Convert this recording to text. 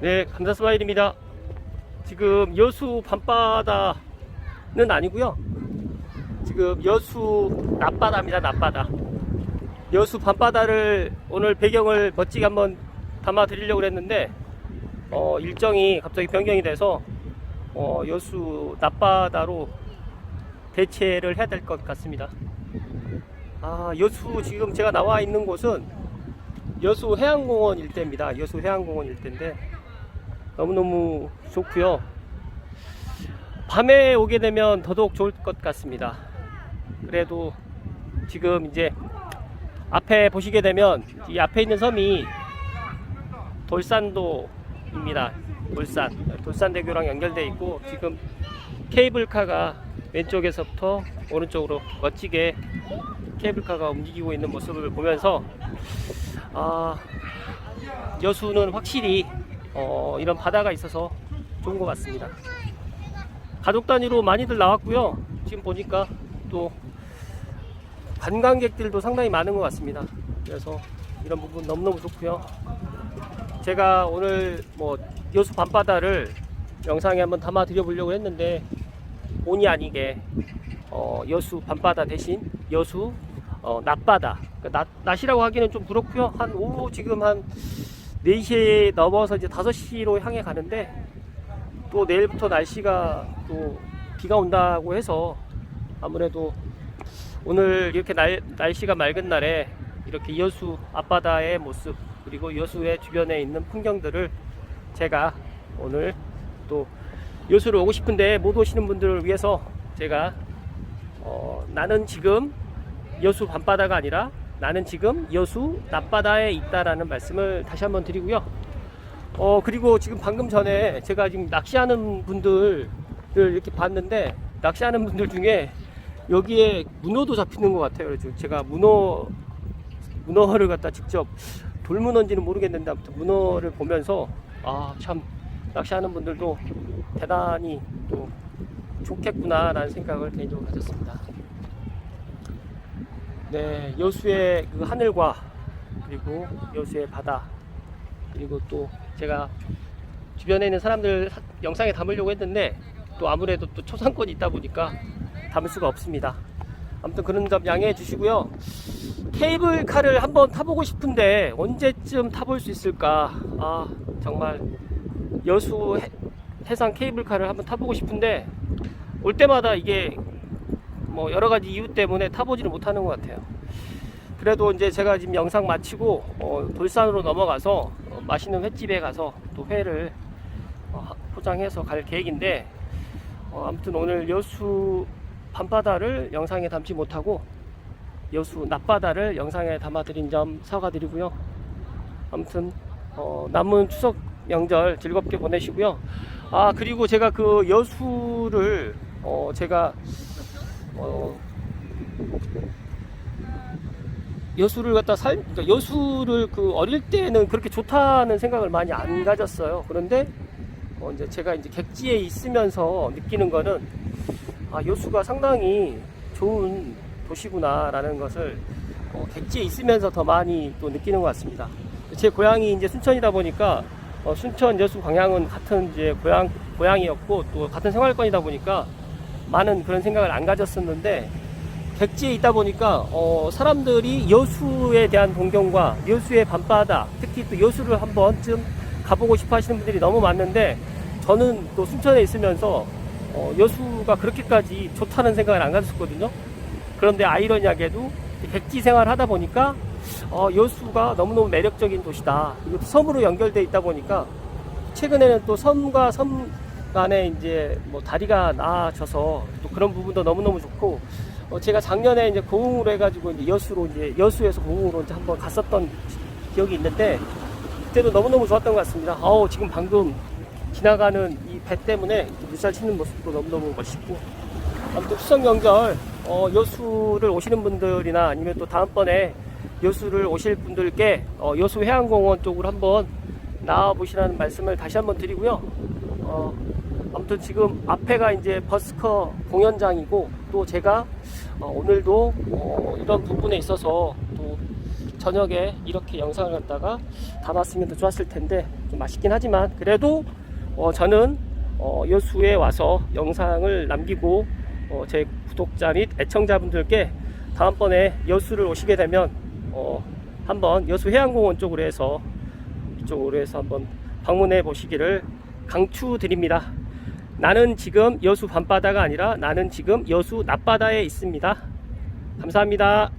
네, 감사 스마일입니다. 지금 여수 밤바다는 아니고요. 지금 여수 낮바다입니다. 낮바다. 여수 밤바다를 오늘 배경을 멋지게 한번 담아 드리려고 했는데 어, 일정이 갑자기 변경이 돼서 어, 여수 낮바다로 대체를 해야 될 것 같습니다. 아, 여수 지금 제가 나와 있는 곳은 여수 해양공원 일대입니다. 여수 해양공원 일대인데 너무너무 좋고요. 밤에 오게 되면 더더욱 좋을 것 같습니다. 그래도 지금 이제 앞에 보시게 되면 이 앞에 있는 섬이 돌산도입니다. 돌산 돌산대교랑 연결돼 있고 지금 케이블카가 왼쪽에서부터 오른쪽으로 멋지게 케이블카가 움직이고 있는 모습을 보면서 아 여수는 확실히 어, 이런 바다가 있어서 좋은 것 같습니다. 가족 단위로 많이들 나왔고요. 지금 보니까 또 관광객들도 상당히 많은 것 같습니다. 그래서 이런 부분 너무너무 좋고요. 제가 오늘 뭐 여수 밤바다를 영상에 한번 담아 드려보려고 했는데 본의 아니게 어, 여수 밤바다 대신 여수 어, 낮바다 그러니까 낮, 낮이라고 하기는 좀 그렇고요 한 오후 지금 한 4시에 넘어서 이제 5시로 향해 가는데 또 내일부터 날씨가 또 비가 온다고 해서 아무래도 오늘 이렇게 날, 날씨가 맑은 날에 이렇게 여수 앞바다의 모습 그리고 여수의 주변에 있는 풍경들을 제가 오늘 또 여수를 오고 싶은데 못 오시는 분들을 위해서 제가 어, 나는 지금 여수 밤바다가 아니라 나는 지금 여수 낮바다에 있다라는 말씀을 다시 한번 드리고요. 어 그리고 지금 방금 전에 제가 지금 낚시하는 분들을 이렇게 봤는데 낚시하는 분들 중에 여기에 문어도 잡히는 것 같아요. 그래서 제가 문어 문어를 갖다 직접 돌문어인지는 모르겠는데 아무튼 문어를 보면서 아 참 낚시하는 분들도 대단히 또 좋겠구나라는 생각을 개인적으로 가졌습니다. 네, 여수의 그 하늘과 그리고 여수의 바다 그리고 또 제가 주변에 있는 사람들 사- 영상에 담으려고 했는데 또 아무래도 또 초상권이 있다 보니까 담을 수가 없습니다. 아무튼 그런 점 양해해 주시고요. 케이블카를 한번 타보고 싶은데 언제쯤 타볼 수 있을까? 아 정말 여수 해, 해상 케이블카를 한번 타보고 싶은데 올 때마다 이게 뭐 여러 가지 이유 때문에 타보지를 못하는 것 같아요. 그래도 이제 제가 지금 영상 마치고 어, 돌산으로 넘어가서 어, 맛있는 횟집에 가서 또 회를 어, 하- 포장해서 갈 계획인데 어, 아무튼 오늘 여수 밤바다를 영상에 담지 못하고 여수 낮바다를 영상에 담아드린 점 사과드리고요. 아무튼 어, 남은 추석 명절 즐겁게 보내시고요. 아 그리고 제가 그 여수를 어, 제가 어, 여수를 갖다 살, 그러니까 여수를 그 어릴 때는 그렇게 좋다는 생각을 많이 안 가졌어요. 그런데 어, 이제 제가 이제 객지에 있으면서 느끼는 거는 아, 여수가 상당히 좋은 도시구나라는 것을 어, 객지에 있으면서 더 많이 또 느끼는 것 같습니다. 제 고향이 이제 순천이다 보니까 어, 순천 여수 광양은 같은 이제 고향 고향이었고 또 같은 생활권이다 보니까 많은 그런 생각을 안 가졌었는데 객지에 있다 보니까 어, 사람들이 여수에 대한 동경과 여수의 밤바다 특히 또 여수를 한 번쯤 가보고 싶어 하시는 분들이 너무 많은데 저는 또 순천에 있으면서 어, 여수가 그렇게까지 좋다는 생각을 안 가졌었거든요. 그런데 아이러니하게도 객지 생활을 하다 보니까 어, 여수가 너무너무 매력적인 도시다. 그리고 또 섬으로 연결돼 있다 보니까 최근에는 또 섬과 섬 간에 이제 뭐 다리가 나아져서 또 그런 부분도 너무너무 좋고 어, 제가 작년에 이제 고흥으로 해가지고 이제 여수로 이제 여수에서 고흥으로 이제 한번 갔었던 기억이 있는데 그때도 너무너무 좋았던 것 같습니다. 어우 지금 방금 지나가는 이 배 때문에 물살 치는 모습도 너무너무 멋있고 아무튼 추석 명절 어, 여수를 오시는 분들이나 아니면 또 다음번에 여수를 오실 분들께 어, 여수 해양공원 쪽으로 한번 나와 보시라는 말씀을 다시 한번 드리고요. 어, 아무튼 지금 앞에가 이제 버스커 공연장이고 또 제가 어, 오늘도 어, 이런 부분에 있어서 또 저녁에 이렇게 영상을 갖다가 담았으면 더 좋았을 텐데 좀 아쉽긴 하지만 그래도 어, 저는 어, 여수에 와서 영상을 남기고 어, 제 구독자 및 애청자분들께 다음번에 여수를 오시게 되면 어, 한번 여수 해양공원 쪽으로 해서 이쪽으로 해서 한번 방문해 보시기를 강추드립니다. 나는 지금 여수 밤바다가 아니라 나는 지금 여수 낮바다에 있습니다. 감사합니다.